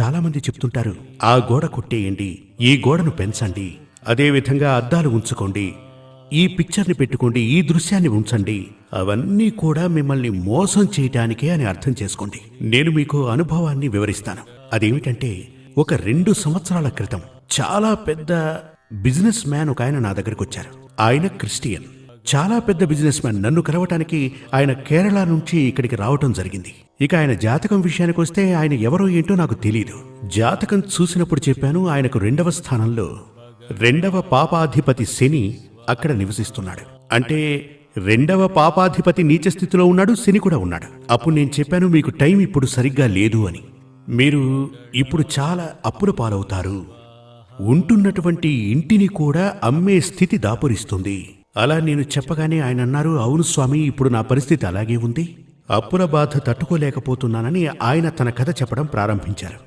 చాలామంది చెప్తుంటారు ఆ గోడ కొట్టేయండి ఈ గోడను పెంచండి అదేవిధంగా అద్దాలు ఉంచుకోండి ఈ పిక్చర్ని పెట్టుకోండి ఈ దృశ్యాన్ని ఉంచండి అవన్నీ కూడా మిమ్మల్ని మోసం చేయటానికే అని అర్థం చేసుకోండి. నేను మీకు అనుభవాన్ని వివరిస్తాను. అదేమిటంటే ఒక రెండు సంవత్సరాల క్రితం చాలా పెద్ద బిజినెస్ మ్యాన్ ఒక ఆయన నా దగ్గరకు వచ్చారు. ఆయన క్రిస్టియన్. చాలా పెద్ద బిజినెస్ మ్యాన్ నన్ను కలవటానికి ఆయన కేరళ నుంచి ఇక్కడికి రావటం జరిగింది. ఇక ఆయన జాతకం విషయానికి వస్తే ఆయన ఎవరో ఏంటో నాకు తెలియదు జాతకం చూసినప్పుడు చెప్పాను ఆయనకు రెండవ స్థానంలో రెండవ పాపాధిపతి శని అక్కడ నివసిస్తున్నాడు. అంటే రెండవ పాపాధిపతి నీచ స్థితిలో ఉన్నాడు శని కూడా ఉన్నాడు. అప్పుడు నేను చెప్పాను మీకు టైం ఇప్పుడు సరిగ్గా లేదు అని. మీరు ఇప్పుడు చాలా అప్పుల పాలవుతారు. ఉంటున్నటువంటి ఇంటిని కూడా అమ్మే స్థితి దాపురిస్తుంది. అలా నేను చెప్పగానే ఆయన అన్నారు అవును స్వామి ఇప్పుడు నా పరిస్థితి అలాగే ఉంది. అప్పుల బాధ తట్టుకోలేకపోతున్నానని ఆయన తన కథ చెప్పడం ప్రారంభించారు.